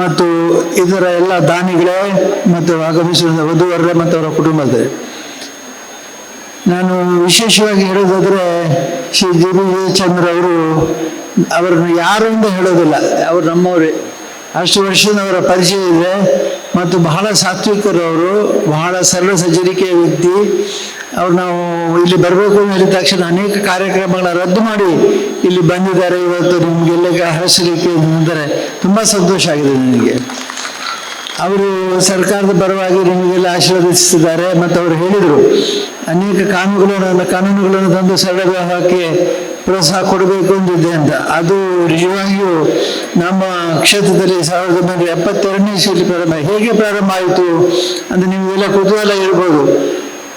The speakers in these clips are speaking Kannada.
ಮತ್ತು ಇದರ ಎಲ್ಲ ದಾನಿಗಳೇ ಮತ್ತು ಆಗಮಿಸಿದ ವಧುವರೇ ಮತ್ತು ಅವರ ಕುಟುಂಬದ ನಾನು ವಿಶೇಷವಾಗಿ ಹೇಳೋದಾದ್ರೆ ಶ್ರೀ ಬಿ ಚಂದ್ರ ಅವರು ಅವರನ್ನು ಯಾರು ಅಂತ ಹೇಳೋದಿಲ್ಲ, ಅವರು ನಮ್ಮವರೇ. ಅಷ್ಟು ವರ್ಷದಿಂದ ಅವರ ಪರಿಚಯ ಇದೆ ಮತ್ತು ಬಹಳ ಸಾತ್ವಿಕರು ಅವರು, ಬಹಳ ಸರಳ ಸಜ್ಜನಿಕೆಯ ವ್ಯಕ್ತಿ ಅವ್ರು ನಾವು ಇಲ್ಲಿ ಬರಬೇಕು ಹೇಳಿದ ತಕ್ಷಣ ಅನೇಕ ಕಾರ್ಯಕ್ರಮಗಳ ರದ್ದು ಮಾಡಿ ಇಲ್ಲಿ ಬಂದಿದ್ದಾರೆ. ಇವತ್ತು ನಿಮಗೆಲ್ಲ ಹರಸಲಿಕ್ಕೆ ಅಂದರೆ ತುಂಬ ಸಂತೋಷ ಆಗಿದೆ ನನಗೆ. ಅವರು ಸರ್ಕಾರದ ಪರವಾಗಿ ನಿಮಗೆಲ್ಲ ಆಶೀರ್ವದಿಸಿದ್ದಾರೆ ಮತ್ತು ಅವರು ಹೇಳಿದರು, ಅನೇಕ ಕಾನೂನುಗಳನ್ನು ಕಾನೂನುಗಳನ್ನು ತಂದು ಸರ್ವಗ್ರಹಕ್ಕೆ ಪ್ರೋತ್ಸಾಹ ಕೊಡಬೇಕು ಅಂತಿದೆ ಅಂತ. ಅದು ನಿಜವಾಗಿಯೂ ನಮ್ಮ ಕ್ಷೇತ್ರದಲ್ಲಿ ಸಾವಿರದ ಒಂಬೈನೂರ ಎಪ್ಪತ್ತೆರಡನೇ ಇಸ್ವಿಯಲ್ಲಿ ಪ್ರಾರಂಭ ಹೇಗೆ ಪ್ರಾರಂಭ ಆಯಿತು ಅಂತ ನಿಮಗೆಲ್ಲ ಕುತೂಹಲ ಇರ್ಬೋದು.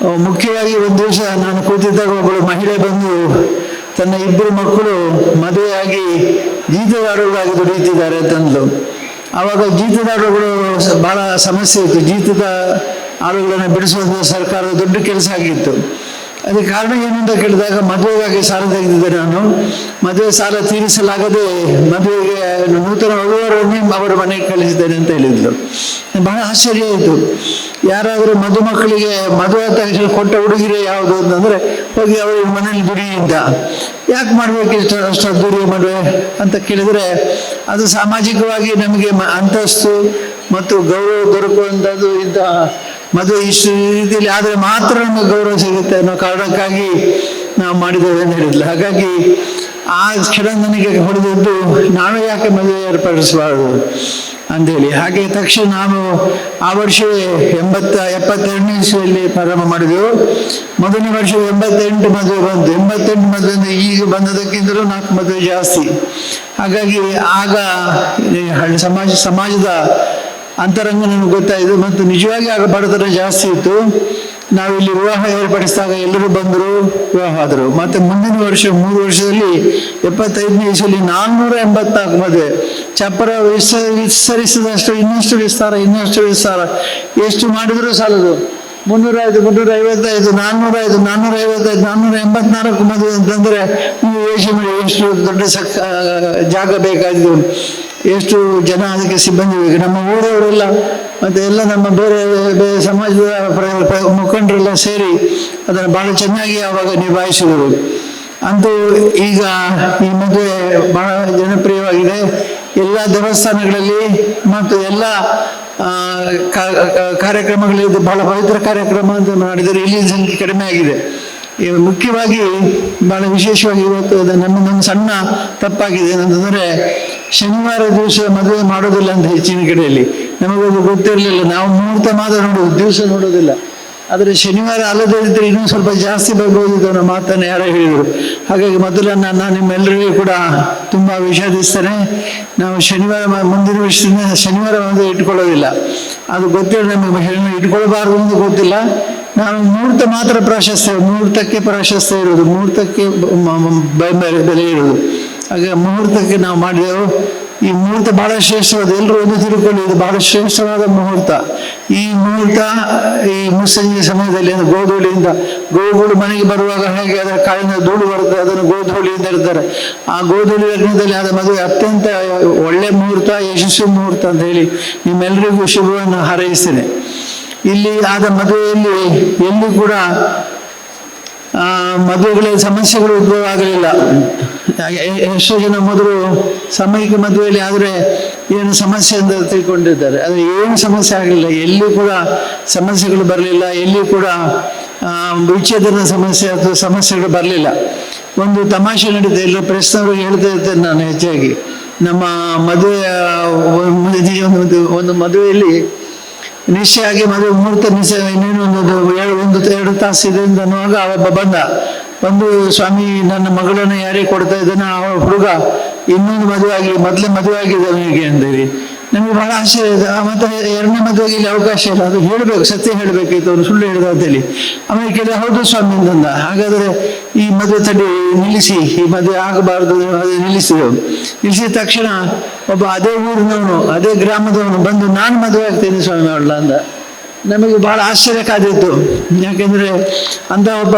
ಮುಖ್ಯವಾಗಿ ಒಂದು ದಿವಸ ನಾನು ಕೂತಿದ್ದಾಗ ಒಬ್ಬಳು ಮಹಿಳೆ ಬಂದು ತನ್ನ ಇಬ್ಬರು ಮಕ್ಕಳು ಮದುವೆಯಾಗಿ ಜೀತದಾರರಾಗಿ ದುಡಿಯುತ್ತಿದ್ದಾರೆ ತಂದು ಆವಾಗ ಜೀತದಾರರುಗಳು ಬಹಳ ಸಮಸ್ಯೆ ಇತ್ತು. ಜೀತದ ಆಳುಗಳನ್ನು ಬಿಡಿಸುವುದು ಸರ್ಕಾರದ ದೊಡ್ಡ ಕೆಲಸ ಆಗಿತ್ತು. ಅದಕ್ಕೆ ಕಾರಣ ಏನು ಅಂತ ಕೇಳಿದಾಗ ಮದುವೆಗಾಗಿ ಸಾಲ ತೆಗೆದಿದ್ದೆ ನಾನು. ಮದುವೆ ಸಾಲ ತೀರಿಸಲಾಗದೆ ಮದುವೆಗೆ ನೂತನ ವಧುವರನ್ನೇ ಅವರ ಮನೆಗೆ ಕಳಿಸಿದ್ದೇನೆ ಅಂತ ಹೇಳಿದ್ರು. ಬಹಳ ಆಶ್ಚರ್ಯ ಆಯಿತು. ಯಾರಾದರೂ ಮದುಮಕ್ಕಳಿಗೆ ಮದುವೆ ತಕ್ಷಣ ಕೊಟ್ಟ ಉಡುಗೊರೆ ಯಾವುದು ಅಂತಂದ್ರೆ, ಹೋಗಿ ಅವರ ಮನೇಲಿ ದುಡಿಯಿಂದ ಯಾಕೆ ಮಾಡ್ಬೇಕು ಇಷ್ಟು ಅಷ್ಟು ಅದ್ದೂರಿಯ ಮದುವೆ ಅಂತ ಕೇಳಿದ್ರೆ, ಅದು ಸಾಮಾಜಿಕವಾಗಿ ನಮಗೆ ಅಂತಸ್ತು ಮತ್ತು ಗೌರವ ದೊರಕುವಂಥದ್ದು ಇಂಥ ಮದುವೆ ಇಷ್ಟು ರೀತಿಯಲ್ಲಿ ಆದರೆ ಮಾತ್ರ ನಮಗೆ ಗೌರವ ಸಿಗುತ್ತೆ ಅನ್ನೋ ಕಾರಣಕ್ಕಾಗಿ ನಾವು ಮಾಡಿದ್ದೇವೆ ಅಂತ ಹೇಳಿದ್ಲು. ಹಾಗಾಗಿ ಆ ಕ್ಷಣ ನನಗೆ ಹೊಡೆದದ್ದು, ನಾವೇ ಯಾಕೆ ಮದುವೆ ಏರ್ಪಡಿಸಬಾರದು ಅಂಥೇಳಿ ಹಾಗೆ ತಕ್ಷಣ ನಾವು ಆ ವರ್ಷವೇ ಎಂಬತ್ತ, ಎಪ್ಪತ್ತೆರಡನೇ ಇಸ್ವಿಯಲ್ಲಿ ಪ್ರಾರಂಭ ಮಾಡಿದೆವು. ಮೊದಲನೇ ವರ್ಷ ಎಂಬತ್ತೆಂಟು ಮದುವೆ ಬಂತು. ಎಂಬತ್ತೆಂಟು ಮದುವೆ ಈಗ ಬಂದದಕ್ಕಿಂತಲೂ ನಾಲ್ಕು ಮದುವೆ ಜಾಸ್ತಿ. ಹಾಗಾಗಿ ಆಗ ಹಳ್ಳಿ ಸಮಾಜ, ಸಮಾಜದ ಅಂತರಂಗ ನನಗೆ ಗೊತ್ತಾಯಿತು ಮತ್ತು ನಿಜವಾಗಿ ಆಗ ಬಡತನ ಜಾಸ್ತಿ ಇತ್ತು. ನಾವು ಇಲ್ಲಿ ವಿವಾಹ ಏರ್ಪಡಿಸಿದಾಗ ಎಲ್ಲರೂ ಬಂದರು, ವಿವಾಹ ಆದರು. ಮತ್ತೆ ಮುಂದಿನ ವರ್ಷ, ಮೂರು ವರ್ಷದಲ್ಲಿ ಎಪ್ಪತ್ತೈದನೇ ಇಸಲಿ ನಾನ್ನೂರ ಎಂಬತ್ನಾಲ್ಕು ಮದುವೆ. ಚಪ್ಪರ ವಿಸ ವಿಸ್ತರಿಸಿದಷ್ಟು, ಇನ್ನಷ್ಟು ವಿಸ್ತಾರ ಇನ್ನಷ್ಟು ವಿಸ್ತಾರ. ಎಷ್ಟು ಮಾಡಿದರೂ ಸಾಲದು. ಮುನ್ನೂರ ಐದು ಮುನ್ನೂರ ಐವತ್ತೈದು ನಾನ್ನೂರ ಐದು ನಾನ್ನೂರ ಐವತ್ತೈದು ನಾನ್ನೂರ ಎಂಬತ್ನಾಲ್ಕು ಮದುವೆ ಅಂತಂದ್ರೆ ನೀವು ಯೋಚನೆ ಎಷ್ಟು ದೊಡ್ಡ ಸಕ್ಕ ಜಾಗ ಬೇಕಾಗಿದ್ದು ಎಷ್ಟು ಜನ ಅದಕ್ಕೆ ಸಿಬ್ಬಂದಿ ಬೇಕು? ನಮ್ಮ ಊರವರೆಲ್ಲ, ಮತ್ತೆ ಎಲ್ಲ ನಮ್ಮ ಬೇರೆ ಬೇರೆ ಸಮಾಜದ ಮುಖಂಡರೆಲ್ಲ ಸೇರಿ ಅದನ್ನು ಬಹಳ ಚೆನ್ನಾಗಿ ಆವಾಗ ನಿಭಾಯಿಸಿದರು. ಅಂತೂ ಈಗ ಈ ಮದುವೆ ಬಹಳ ಜನಪ್ರಿಯವಾಗಿದೆ. ಎಲ್ಲ ದೇವಸ್ಥಾನಗಳಲ್ಲಿ ಮತ್ತು ಎಲ್ಲ ಕಾರ್ಯಕ್ರಮಗಳಲ್ಲಿ ಬಹಳ ಪವಿತ್ರ ಕಾರ್ಯಕ್ರಮ ಅಂತ ಮಾಡಿದರೆ ಇಲ್ಲಿ ಸಂಖ್ಯೆ ಕಡಿಮೆ ಆಗಿದೆ. ಮುಖ್ಯವಾಗಿ ಬಹಳ ವಿಶೇಷವಾಗಿ ಇವತ್ತು ನಮ್ಮ ಸಣ್ಣ ತಪ್ಪಾಗಿದೆ ಏನಂತಂದ್ರೆ ಶನಿವಾರ ದಿವಸ ಮದುವೆ ಮಾಡೋದಿಲ್ಲ ಅಂತ ಹೆಚ್ಚಿನ ಕಡೆಯಲ್ಲಿ. ನಮಗದು ಗೊತ್ತಿರಲಿಲ್ಲ. ನಾವು ಮುಹೂರ್ತ ಮಾತ್ರ ನೋಡೋದು, ದಿವಸ ನೋಡೋದಿಲ್ಲ. ಆದರೆ ಶನಿವಾರ ಅಲ್ಲದೇ ಇದ್ದರೆ ಇನ್ನೂ ಸ್ವಲ್ಪ ಜಾಸ್ತಿ ಬರ್ಬೋದಿತ್ತು ಅನ್ನೋ ಮಾತನ್ನು ಯಾರೋ ಹೇಳಿದರು. ಹಾಗಾಗಿ ಮೊದಲು ನಾನು ನಿಮ್ಮೆಲ್ಲರಿಗೂ ಕೂಡ ತುಂಬ ವಿಷಾದಿಸ್ತಾರೆ ನಾವು ಶನಿವಾರ ಮುಂದಿನ ವರ್ಷದಿಂದ ಶನಿವಾರ ಒಂದು ಇಟ್ಕೊಳ್ಳೋದಿಲ್ಲ. ಅದು ಗೊತ್ತಿಲ್ಲ, ನಮಗೆ ಹೆಣ್ಣು ಇಟ್ಕೊಳ್ಬಾರ್ದು ಅಂತ ಗೊತ್ತಿಲ್ಲ. ನಾವು ಮುಹೂರ್ತ ಮಾತ್ರ ಪ್ರಾಶಸ್ತ್ಯ, ಮುಹೂರ್ತಕ್ಕೆ ಪ್ರಾಶಸ್ತ್ಯ ಇರೋದು, ಮುಹೂರ್ತಕ್ಕೆ ಬೆಲೆ ಇರೋದು. ಹಾಗೆ ಮುಹೂರ್ತಕ್ಕೆ ನಾವು ಮಾಡಿದೆವು. ಈ ಮುಹೂರ್ತ ಬಹಳ ಶ್ರೇಷ್ಠವಾದ ಎಲ್ಲರೂ ಒಂದು ತಿಳ್ಕೊಳ್ಳಿ, ಇದು ಬಹಳ ಶ್ರೇಷ್ಠವಾದ ಮುಹೂರ್ತ. ಈ ಮುಹೂರ್ತ, ಈ ಮುಸ್ಸಂಜೆ ಸಮಯದಲ್ಲಿ, ಅಂದ್ರೆ ಗೋಧೂಳಿಯಿಂದ ಗೋವುಗಳು ಮನೆಗೆ ಬರುವಾಗ ಹೇಗೆ ಅದರ ಕಾಲಿನ ಧೂಳು ಬರುತ್ತೆ, ಅದನ್ನು ಗೋಧೂಳಿ ಅಂತ ಆ ಗೋಧೂಳಿ ಲಗ್ನದಲ್ಲಿ ಆದ ಮದುವೆ ಅತ್ಯಂತ ಒಳ್ಳೆ ಮುಹೂರ್ತ, ಯಶಸ್ವಿ ಮುಹೂರ್ತ ಅಂತ ಹೇಳಿ ನಿಮ್ಮೆಲ್ಲರಿಗೂ ಶುಭವನ್ನು ಹಾರೈಸ್ತೇನೆ. ಇಲ್ಲಿ ಆದ ಮದುವೆಯಲ್ಲಿ, ಎಲ್ಲಿ ಕೂಡ ಮದುವೆಗಳಲ್ಲಿ ಸಮಸ್ಯೆಗಳು ಉದ್ಭವ ಆಗಲಿಲ್ಲ. ಎಷ್ಟೋ ಜನ ಮೊದಲು ಸಾಮೂಹಿಕ ಮದುವೆಯಲ್ಲಿ ಆದರೆ ಏನು ಸಮಸ್ಯೆ ಅಂತ ತಿಳ್ಕೊಂಡಿದ್ದಾರೆ. ಆದರೆ ಏನು ಸಮಸ್ಯೆ ಆಗಲಿಲ್ಲ. ಎಲ್ಲಿ ಕೂಡ ಸಮಸ್ಯೆಗಳು ಬರಲಿಲ್ಲ. ಎಲ್ಲಿ ಕೂಡ ವಿಚ್ಛೇದನ ಸಮಸ್ಯೆ ಅಥವಾ ಸಮಸ್ಯೆಗಳು ಬರಲಿಲ್ಲ. ಒಂದು ತಮಾಷೆ ನಡೀತಾ ಎಲ್ಲ ಪ್ರೆಸ್ನವರು ಹೇಳ್ತಾ ಇರ್ತೇನೆ ನಾನು ಹೆಚ್ಚಾಗಿ. ನಮ್ಮ ಮದುವೆಯ, ಒಂದು ಒಂದು ಮದುವೆಯಲ್ಲಿ ನಿಶ್ಚಯ ಆಗಿ ಮದುವೆ ಮುಹೂರ್ತ ನಿಶ್ಚಯ ಇನ್ನೇನು ಒಂದು ಎರಡು ಒಂದು ಎರಡು ತಾಸು ಇದೆ ಅಂತ ಅನ್ನುವಾಗ ಅವೊಬ್ಬ ಬಂದ. ಬಂದು ಸ್ವಾಮಿ, ನನ್ನ ಮಗಳನ್ನು ಯಾರಿಗೆ ಕೊಡ್ತಾ ಇದ್ದಾನೆ? ಆ ಹುಡುಗ ಇನ್ನೊಂದು ಮದುವೆ ಆಗಿ ಮೊದಲೇ ಮದುವೆ ಆಗಿದ್ದಾನೆ ಅವನಿಗೆ ಅಂದೇಳಿ ನಮಗೆ ಬಹಳ ಆಶ್ಚರ್ಯ ಇದೆ. ಮತ್ತೆ ಎರಡನೇ ಮದುವೆಗೆ ಇಲ್ಲಿ ಅವಕಾಶ ಇಲ್ಲ. ಅದು ಹೇಳಬೇಕು, ಸತ್ಯ ಹೇಳಬೇಕಿತ್ತು. ಅವನು ಸುಳ್ಳು ಹೇಳಿದ ಅಂತೇಳಿ. ಆಮೇಲೆ ಕೇಳಿದ, ಹೌದು ಸ್ವಾಮಿ ಅಂತಂದ ಹಾಗಾದ್ರೆ ಈ ಮದುವೆ ತಡೆ, ನಿಲ್ಲಿಸಿ. ಈ ಮದುವೆ ಆಗಬಾರದು ಅದು ನಿಲ್ಲಿಸಿದೆವು. ನಿಲ್ಲಿಸಿದ ತಕ್ಷಣ ಒಬ್ಬ ಅದೇ ಊರಿನವನು, ಅದೇ ಗ್ರಾಮದವನು ಬಂದು, ನಾನು ಮದುವೆ ಆಗ್ತೇನೆ ಸ್ವಾಮಿ ಅವಳ ಅಂದ. ನಮಗೆ ಬಹಳ ಆಶ್ಚರ್ಯ ಕಾದಿತ್ತು. ಯಾಕೆಂದ್ರೆ ಅಂತ ಒಬ್ಬ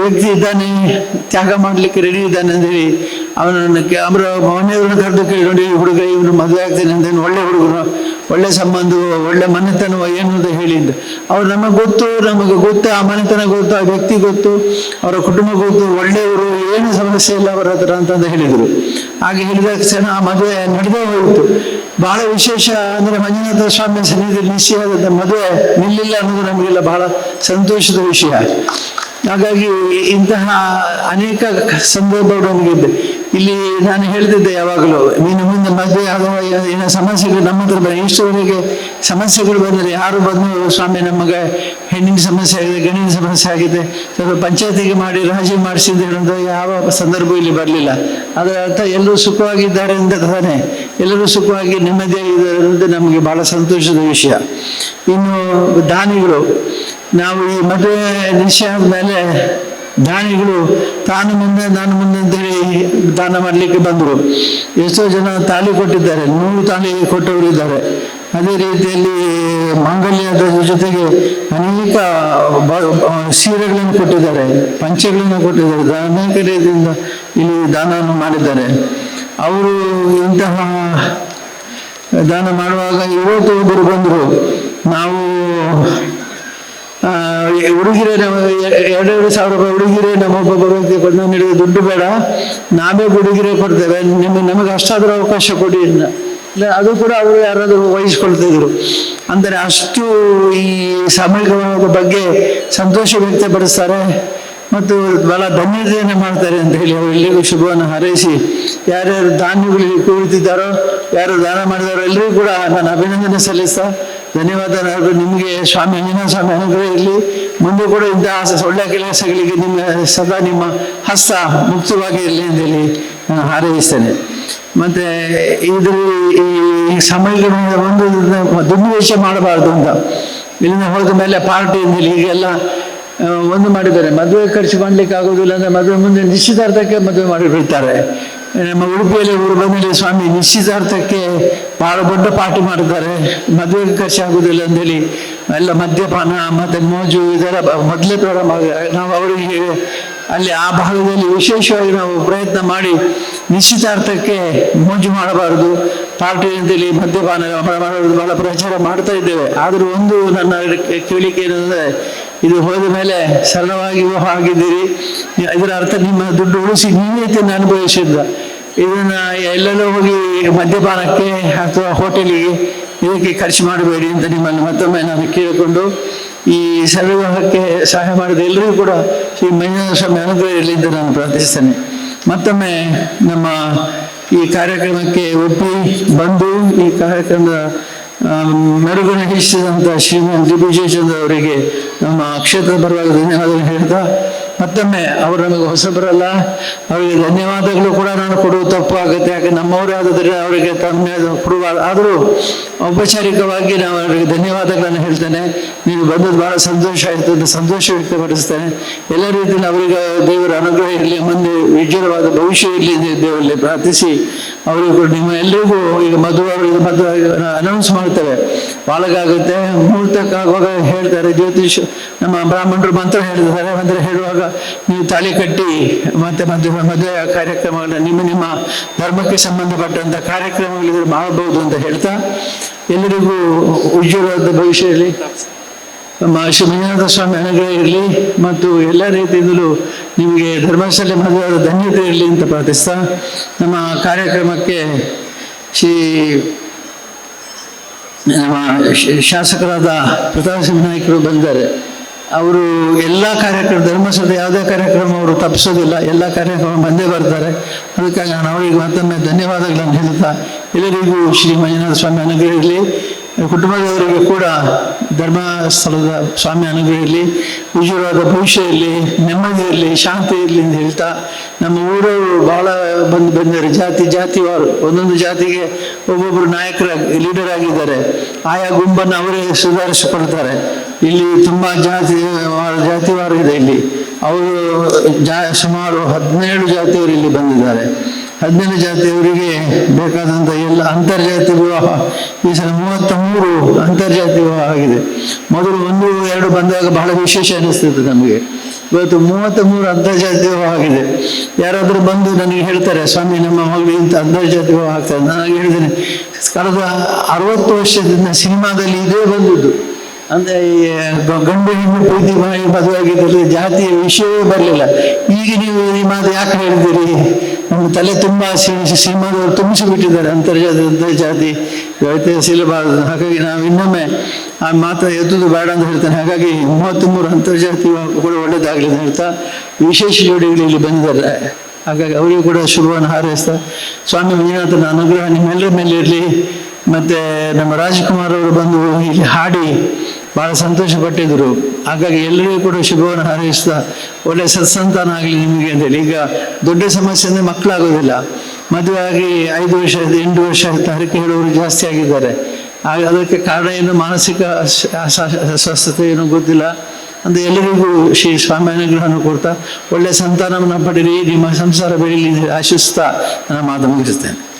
ವ್ಯಕ್ತಿ ಇದ್ದಾನೆ, ತ್ಯಾಗ ಮಾಡಲಿಕ್ಕೆ ರೆಡಿ ಇದ್ದಾನೆ ಅಂತ ಹೇಳಿ. ಅವನನ್ನು ಅವರ ಮನೆಯವ್ರನ್ನ ಕರೆದು ಕೇಳಿ ಈ ಹುಡುಗ ಇವನು ಮದುವೆ ಆಗ್ತಾನೆ ಅಂತ ಒಳ್ಳೆ ಹುಡುಗರು, ಒಳ್ಳೆ ಸಂಬಂಧ, ಒಳ್ಳೆ ಮನೆತನವ ಏನು ಅಂತ ಹೇಳಿದ್ದು ಅವ್ರು ನಮಗೆ ಗೊತ್ತು ನಮಗೆ ಗೊತ್ತು, ಆ ಮನೆತನ ಗೊತ್ತು, ಆ ವ್ಯಕ್ತಿ ಗೊತ್ತು, ಅವರ ಕುಟುಂಬ ಗೊತ್ತು, ಒಳ್ಳೆಯವರು, ಏನು ಸಮಸ್ಯೆ ಇಲ್ಲ ಅವರ ಹತ್ರ ಅಂತಂದು ಹೇಳಿದರು. ಹಾಗೆ ಹೇಳಿದ ತಕ್ಷಣ ಆ ಮದುವೆ ನಡೆದೇ ಹೋಯಿತು. ಬಹಳ ವಿಶೇಷ, ಅಂದರೆ ಮಂಜುನಾಥ ಸ್ವಾಮಿ ಸನ್ನಿಧಿ ನಿಶ್ಚಯವಾದ ಮದುವೆ ನಿಲ್ಲಿಲ್ಲ ಅನ್ನೋದು ನಮಗೆಲ್ಲ ಬಹಳ ಸಂತೋಷದ ವಿಷಯ. ಹಾಗಾಗಿ ಇಂತಹ ಅನೇಕ ಸಂದರ್ಭಗಳು ನಮಗಿದೆ. ಇಲ್ಲಿ ನಾನು ಹೇಳ್ತಿದ್ದೆ ಯಾವಾಗಲೂ, ನೀನು ಮುಂದೆ ಮದುವೆ ಆಗುವ ಏನೋ ಸಮಸ್ಯೆಗಳು ನಮ್ಮ ಹತ್ರ ಬಂದ ಇಷ್ಟವರೆಗೆ ಸಮಸ್ಯೆಗಳು ಬಂದರೆ ಯಾರು ಬಂದು ಸ್ವಾಮಿ ನಮಗೆ ಹೆಣ್ಣಿನ ಸಮಸ್ಯೆ ಆಗಿದೆ ಗಣಿನ ಸಮಸ್ಯೆ ಆಗಿದೆ. ಸ್ವಲ್ಪ ಪಂಚಾಯತಿಗೆ ಮಾಡಿ, ರಾಜಿ ಮಾಡಿಸಿದ್ದು ಹೇಳೋದು ಯಾವ ಸಂದರ್ಭ ಇಲ್ಲಿ ಬರಲಿಲ್ಲ. ಅದರ ಅರ್ಥ ಎಲ್ಲರೂ ಸುಖವಾಗಿದ್ದಾರೆ ಅಂತ ತಾನೆ. ಎಲ್ಲರೂ ಸುಖವಾಗಿ ನೆಮ್ಮದಿಯಾಗಿದ್ದಾರೆ ನಮಗೆ ಬಹಳ ಸಂತೋಷದ ವಿಷಯ. ಇನ್ನು ದಾನಿಗಳು ನಾವು ಈ ಮದುವೆ ನಿಶ್ಚಯ ಆದ್ಮೇಲೆ ದಾನಿಗಳು ತಾನು ಮುಂದೆ, ನಾನು ಮುಂದೆ ಅಂತೇಳಿ ದಾನ ಮಾಡಲಿಕ್ಕೆ ಬಂದರು. ಎಷ್ಟೋ ಜನ ತಾಳಿ ಕೊಟ್ಟಿದ್ದಾರೆ, ನೂರು ತಾಳಿ ಕೊಟ್ಟವರು ಇದ್ದಾರೆ. ಅದೇ ರೀತಿಯಲ್ಲಿ ಮಾಂಗಲ್ಯದ ಜೊತೆಗೆ ಅನೇಕ ಸೀರೆಗಳನ್ನು ಕೊಟ್ಟಿದ್ದಾರೆ, ಪಂಚೆಗಳನ್ನು ಕೊಟ್ಟಿದ್ದಾರೆ. ಅನೇಕ ರೀತಿಯಿಂದ ಇಲ್ಲಿ ದಾನವನ್ನು ಮಾಡಿದ್ದಾರೆ. ಅವರು ಇಂತಹ ದಾನ ಮಾಡುವಾಗ ಇವತ್ತು ಒಬ್ಬರು ಬಂದರು. ನಾವು ಆ, ಉಡುಗಿರೆ ನಮ್ಮ ಎರಡೆರಡು ಸಾವಿರ ರೂಪಾಯಿ ಹುಡುಗಿರೆ ನಮ್ಮೊಬ್ಬ ವ್ಯಕ್ತಿ ಕೊಟ್ಟು ಹೇಳಿದೆ ದುಡ್ಡು ಬೇಡ ನಾವೇ ಉಡುಗಿರೆ ಕೊಡ್ತೇವೆ. ನಿಮಗೆ ನಮಗೆ ಅಷ್ಟಾದರೂ ಅವಕಾಶ ಕೊಡಿ. ಇಲ್ಲ ಅದು ಕೂಡ ಅವರು ಯಾರಾದರೂ ವಹಿಸ್ಕೊಳ್ತಿದ್ರು. ಅಂದರೆ ಅಷ್ಟು ಈ ಸಾಮೂಹಿಕವಾದ ಬಗ್ಗೆ ಸಂತೋಷ ವ್ಯಕ್ತಪಡಿಸ್ತಾರೆ. ಮತ್ತು ಬಹಳ ಧನ್ಯತೆಯನ್ನು ಮಾಡ್ತಾರೆ ಅಂತ ಹೇಳಿ ಅವರೆಲ್ಲರಿಗೂ ಶುಭವನ್ನು ಹಾರೈಸಿ ಯಾರ್ಯಾರು ಧಾನ್ಯಗಳಿಗೆ ಕುಳಿತಿದ್ದಾರೋ ಯಾರು ದಾನ ಮಾಡಿದಾರೋ ಎಲ್ಲರಿಗೂ ಕೂಡ ನಾನು ಅಭಿನಂದನೆ ಸಲ್ಲಿಸ್ತಾ ಧನ್ಯವಾದ ನಿಮಗೆ ಸ್ವಾಮಿ ಅಂಜನಾ ಸ್ವಾಮಿ ಅನುಗ್ರಹ ಇರಲಿ ಮುಂದೆ ಕೂಡ ಇಂತಹ ಒಳ್ಳೆಯ ಕೆಲಸಗಳಿಗೆ ನಿಮ್ಮ ಸದಾ ನಿಮ್ಮ ಹಸ್ತ ಮುಕ್ತವಾಗಿ ಇರಲಿ ಅಂತ ಹೇಳಿ ನಾನು ಹಾರೈಸ್ತೇನೆ. ಮತ್ತೆ ಇದರಲ್ಲಿ ಈ ಸಮಯಗಳಿಂದ ಒಂದು ದುರ್ನಿವೇಶ ಮಾಡಬಾರ್ದು ಅಂತ. ಇಲ್ಲಿಂದ ಹೋದ ಮೇಲೆ ಪಾರ್ಟಿ ಅಂತ ಹೇಳಿ ಈಗೆಲ್ಲ ಒಂದು ಮಾಡಿದ್ದಾರೆ. ಮದುವೆ ಖರ್ಚು ಮಾಡ್ಲಿಕ್ಕೆ ಆಗೋದಿಲ್ಲ ಅಂದ್ರೆ ಮದುವೆ ಮುಂದೆ ನಿಶ್ಚಿತಾರ್ಥಕ್ಕೆ ಮದುವೆ ಮಾಡಿ ಬಿಡ್ತಾರೆ. ನಮ್ಮ ಉಡುಪಿಯಲ್ಲಿ ಊರು ಬಂದಲ್ಲಿ ಸ್ವಾಮಿ. ನಿಶ್ಚಿತಾರ್ಥಕ್ಕೆ ಬಹಳ ದೊಡ್ಡ ಪಾಠ ಮಾಡ್ತಾರೆ ಮದುವೆಗೆ ಖರ್ಚು ಆಗುದಿಲ್ಲ ಅಂತೇಳಿ ಎಲ್ಲ ಮದ್ಯಪಾನ, ಮತ್ತೆ ಮೋಜು ಇದರ ಮೊದಲೇ ಪ್ರಾರಂಭ. ನಾವು ಅವರಿಗೆ ಅಲ್ಲಿ ಆ ಭಾಗದಲ್ಲಿ ವಿಶೇಷವಾಗಿ ನಾವು ಪ್ರಯತ್ನ ಮಾಡಿ ನಿಶ್ಚಿತಾರ್ಥಕ್ಕೆ ಮೋಜು ಮಾಡಬಾರದು. ಪಾರ್ಟಿ ಅಂತೇಳಿ ಮದ್ಯಪಾನ ಬಹಳ ಪ್ರಚಾರ ಮಾಡ್ತಾ ಇದ್ದೇವೆ. ಆದರೂ ಒಂದು ನನ್ನ ಕೇಳಿಕೆ ಏನಂದ್ರೆ ಇದು ಹೋದ ಮೇಲೆ ಸರಳವಾಗಿ ವಿವಾಹ ಆಗಿದ್ದೀರಿ ಇದರ ಅರ್ಥ ನಿಮ್ಮ ದುಡ್ಡು ಉಳಿಸಿ ನೀವೇ ತಿನ್ನ ಅನುಭವಿಸಿದ್ದ. ಇದನ್ನ ಎಲ್ಲೆಲ್ಲೋ ಹೋಗಿ ಮದ್ಯಪಾನಕ್ಕೆ ಅಥವಾ ಹೋಟೆಲಿಗೆ ಇದಕ್ಕೆ ಖರ್ಚು ಮಾಡಬೇಡಿ ಅಂತ ನಿಮ್ಮನ್ನು ಮತ್ತೊಮ್ಮೆ ನಾನು ಕೇಳಿಕೊಂಡು ಈ ಸವಿವಾಹಕ್ಕೆ ಸಹಾಯ ಮಾಡಿದ ಎಲ್ಲರಿಗೂ ಕೂಡ ಶ್ರೀ ಮಂಜುನಾಥ ಸ್ವಾಮಿ ಅನುಗ್ರಹ ಅಂತ ನಾನು ಪ್ರಾರ್ಥಿಸ್ತೇನೆ ಮತ್ತೊಮ್ಮೆ ನಮ್ಮ ಈ ಕಾರ್ಯಕ್ರಮಕ್ಕೆ ಒಪ್ಪಿ ಬಂದು ಈ ಕಾರ್ಯಕ್ರಮದ ಮೆರುಗನ್ನು ಹೆಚ್ಚಿಸಿದಂಥ ಶ್ರೀಮಂತ ದಿಗ್ವಿಜಯಚಂದ್ರ ಅವರಿಗೆ ನಮ್ಮ ಕ್ಷೇತ್ರದ ಪರವಾಗಿ ಧನ್ಯವಾದಗಳು ಹೇಳ್ತಾ ಮತ್ತೊಮ್ಮೆ ಅವರು ನಮಗೆ ಹೊಸಬರಲ್ಲ, ಅವರಿಗೆ ಧನ್ಯವಾದಗಳು ಕೂಡ ನಾನು ಕೊಡುವ ತಪ್ಪು ಆಗುತ್ತೆ. ಯಾಕೆ ನಮ್ಮವರೇ ಆದ್ರೆ ಅವರಿಗೆ ತಮ್ಮ ಕೊಡುವ ಆದರೂ ಔಪಚಾರಿಕವಾಗಿ ನಾವು ಅವರಿಗೆ ಧನ್ಯವಾದಗಳನ್ನು ಹೇಳ್ತೇನೆ. ನೀವು ಬಂದದ್ದು ಬಹಳ ಸಂತೋಷ ಆಯಿತು ಅಂತ ಸಂತೋಷ ವ್ಯಕ್ತಪಡಿಸ್ತೇನೆ. ಎಲ್ಲ ರೀತಿಯಲ್ಲಿ ಅವರಿಗೆ ದೇವರ ಅನುಗ್ರಹ ಇರಲಿ, ಮುಂದೆ ಉಜ್ವಲವಾದ ಭವಿಷ್ಯ ಇರಲಿ ದೇವರಲ್ಲಿ ಪ್ರಾರ್ಥಿಸಿ ಅವರಿಗೂ ನಿಮ್ಮ ಎಲ್ಲರಿಗೂ ಈಗ ಮದುವೆ ಅವರಿಗೆ ಮದುವೆ ಅನೌನ್ಸ್ ಮಾಡ್ತೇವೆ ಬಾಳಗಾಗುತ್ತೆ ಮುಹೂರ್ತಕ್ಕಾಗುವಾಗ ಹೇಳ್ತಾರೆ, ಜ್ಯೋತಿಷ್ ನಮ್ಮ ಬ್ರಾಹ್ಮಣರು ಮಂತ್ರ ಹೇಳಿದ್ದಾರೆ. ಮಂತ್ರ ಹೇಳುವಾಗ ನೀವು ತಾಳಿ ಕಟ್ಟಿ ಮತ್ತೆ ಮದುವೆ ಮದುವೆ ಕಾರ್ಯಕ್ರಮಗಳನ್ನ ನಿಮ್ಮ ನಿಮ್ಮ ಧರ್ಮಕ್ಕೆ ಸಂಬಂಧಪಟ್ಟಂತ ಕಾರ್ಯಕ್ರಮಗಳಿದ್ರೆ ಮಾಡಬಹುದು ಅಂತ ಹೇಳ್ತಾ ಎಲ್ಲರಿಗೂ ಉಜ್ವಲವಾದ ಭವಿಷ್ಯ ಇರಲಿ. ನಮ್ಮ ಶ್ರೀ ಸ್ವಾಮಿ ಅನುಗ್ರಹ ಇರಲಿ ಮತ್ತು ಎಲ್ಲ ರೀತಿಯಿಂದಲೂ ನಿಮಗೆ ಧರ್ಮಸ್ಥಳ ಮದುವೆಯಾದ ಧನ್ಯತೆ ಇರಲಿ ಅಂತ ಪ್ರಾರ್ಥಿಸ್ತಾ ನಮ್ಮ ಕಾರ್ಯಕ್ರಮಕ್ಕೆ ಶ್ರೀ ನಮ್ಮ ಶಾಸಕರಾದ ಪ್ರತಾಪ್ ಸಿಂಹ ನಾಯಕರು ಬಂದಿದ್ದಾರೆ. ಅವರು ಎಲ್ಲ ಕಾರ್ಯಕ್ರಮ ಧರ್ಮಸ್ಥಳದ ಯಾವುದೇ ಕಾರ್ಯಕ್ರಮ ಅವರು ತಪ್ಪಿಸೋದಿಲ್ಲ, ಎಲ್ಲ ಕಾರ್ಯಕ್ರಮ ಬಂದೇ ಬರ್ತಾರೆ. ಅದಕ್ಕಾಗಿ ನಾನು ಅವರಿಗೆ ಮತ್ತೊಮ್ಮೆ ಧನ್ಯವಾದಗಳನ್ನು ಹೇಳುತ್ತಾ, ಎಲ್ಲರಿಗೂ ಶ್ರೀ ಮಂಜುನಾಥ ಸ್ವಾಮಿ ಅನುಗ್ರಹ ಇರಲಿ, ಕುಟುಂಬದವರಿಗೆ ಕೂಡ ಧರ್ಮಸ್ಥಳದ ಸ್ವಾಮಿ ಅನುಗ್ರಹ ಇರಲಿ, ಉಜ್ವಲವಾದ ಭವಿಷ್ಯ ಇರಲಿ, ನೆಮ್ಮದಿ ಇರಲಿ, ಶಾಂತಿ ಇರಲಿ ಅಂತ ಹೇಳ್ತಾ, ನಮ್ಮ ಊರವರು ಬಹಳ ಬಂದು ಬಂದಿದ್ದಾರೆ, ಜಾತಿ ಜಾತಿವಾರು, ಒಂದೊಂದು ಜಾತಿಗೆ ಒಬ್ಬೊಬ್ಬರು ನಾಯಕರಾಗಿ ಲೀಡರ್ ಆಗಿದ್ದಾರೆ. ಆಯಾ ಗುಂಪನ್ನು ಅವರೇ ಸುಧಾರಿಸಿಕೊಳ್ತಾರೆ. ಇಲ್ಲಿ ತುಂಬ ಜಾತಿ ಜಾತಿವಾರು ಇದೆ ಇಲ್ಲಿ. ಅವರು ಜಾ ಸುಮಾರು ಹದಿನೇಳು ಜಾತಿಯವರು ಇಲ್ಲಿ ಬಂದಿದ್ದಾರೆ. ಹದಿನೇಳು ಜಾತಿಯವರಿಗೆ ಬೇಕಾದಂಥ ಎಲ್ಲ ಅಂತರ್ಜಾತಿ ವಿವಾಹ, ಈ ಸಲ ಮೂವತ್ತ ಮೂರು ಅಂತರ್ಜಾತಿ ವಿವಾಹ ಆಗಿದೆ. ಮೊದಲು ಒಂದು, ಎರಡು ಬಂದಾಗ ಬಹಳ ವಿಶೇಷ ಅನಿಸ್ತಿತ್ತು ನಮಗೆ. ಇವತ್ತು ಮೂವತ್ತ ಮೂರು ಅಂತರ್ಜಾತಿ ವಿವಾಹ ಆಗಿದೆ. ಯಾರಾದರೂ ಬಂದು ನನಗೆ ಹೇಳ್ತಾರೆ, ಸ್ವಾಮಿ, ನಮ್ಮ ಮಗಳು ಇಂಥ ಅಂತರ್ಜಾತಿ ವಿವಾಹ ಆಗ್ತದೆ ನಾನು ಹೇಳಿದ್ದೇನೆ, ಕಳೆದ ಅರವತ್ತು ವರ್ಷದಿಂದ ಸಿನಿಮಾದಲ್ಲಿ ಇದೇ ಬಂದದ್ದು. ಅಂದ್ರೆ ಗಂಡು ಹೆಣ್ಣು ಪ್ರೀತಿ ಮಾಡಿ ಮದುವೆ ಆಗಿದ್ದಲ್ಲಿ ಜಾತಿಯ ವಿಷಯವೇ ಬರಲಿಲ್ಲ. ಈಗ ನೀವು ಈ ಮಾತು ಯಾಕೆ ಹೇಳಿದ್ದೀರಿ? ನಮ್ಮ ತಲೆ ತುಂಬಾ ಸಿ- ಸಿಂಹದವರು ತುಂಬಿಸಿ ಬಿಟ್ಟಿದ್ದಾರೆ ಅಂತರ್ಜಾತಿ ಅಂತರ್ಜಾತಿ ಸಿಲಬಾರದು. ಹಾಗಾಗಿ ನಾವು ಇನ್ನೊಮ್ಮೆ ಆ ಮಾತ್ರ ಎತ್ತುದು ಬೇಡ ಅಂತ ಹೇಳ್ತೇನೆ. ಹಾಗಾಗಿ ಮೂವತ್ತ್ಮೂರು ಅಂತರ್ಜಾತಿ ಕೂಡ ಒಳ್ಳೇದಾಗಲಿ ಅಂತ ಹೇಳ್ತಾ ವಿಶೇಷ ಜೋಡಿಗಳು ಇಲ್ಲಿ ಬಂದಿದ್ದಾರೆ. ಹಾಗಾಗಿ ಅವರಿಗೂ ಕೂಡ ಶುಭವನ್ನು ಹಾರೈಸ್ತಾ ಸ್ವಾಮಿ ವಿಜಯನಾಥನ ಅನುಗ್ರಹ ನಿಮ್ಮೆಲ್ಲರ ಮೇಲೆ ಇರಲಿ. ಮತ್ತೆ ನಮ್ಮ ರಾಜ್ಕುಮಾರ್ ಅವರು ಬಂದು ಇಲ್ಲಿ ಹಾಡಿ ಬಹಳ ಸಂತೋಷ ಪಟ್ಟಿದ್ರು ಹಾಗಾಗಿ ಎಲ್ಲರಿಗೂ ಕೂಡ ಶುಭವನ್ನು ಹಾರೈಸ್ತಾ ಒಳ್ಳೆ ಸತ್ಸಂತಾನ ಆಗಲಿ ನಿಮಗೆ ಅಂತೇಳಿ. ಈಗ ದೊಡ್ಡ ಸಮಸ್ಯೆ ಅಂದರೆ ಮಕ್ಕಳಾಗೋದಿಲ್ಲ. ಮದುವೆ ಆಗಿ ಐದು ವರ್ಷ, ಎಂಟು ವರ್ಷ ಹರಕೆ ಹೇಳುವವರು ಜಾಸ್ತಿ ಆಗಿದ್ದಾರೆ. ಆಗ ಅದಕ್ಕೆ ಕಾರಣ ಏನು? ಮಾನಸಿಕ ಅಸ್- ಅಸ- ಅಸ್ವಸ್ಥತೆ ಏನೋ ಗೊತ್ತಿಲ್ಲ. ಅಂದರೆ ಎಲ್ಲರಿಗೂ ಶ್ರೀ ಸ್ವಾಮಿ ಅನುಗ್ರಹವನ್ನು ಕೊಡ್ತಾ ಒಳ್ಳೆ ಸಂತಾನವನ್ನು ಪಡೀರಿ, ನಿಮ್ಮ ಸಂಸಾರ ಬೆಳೀಲಿ, ಆಶಿಸ್ತಾ ನನ್ನ ಮಾತು ಮುಗಿಸ್ತೇನೆ.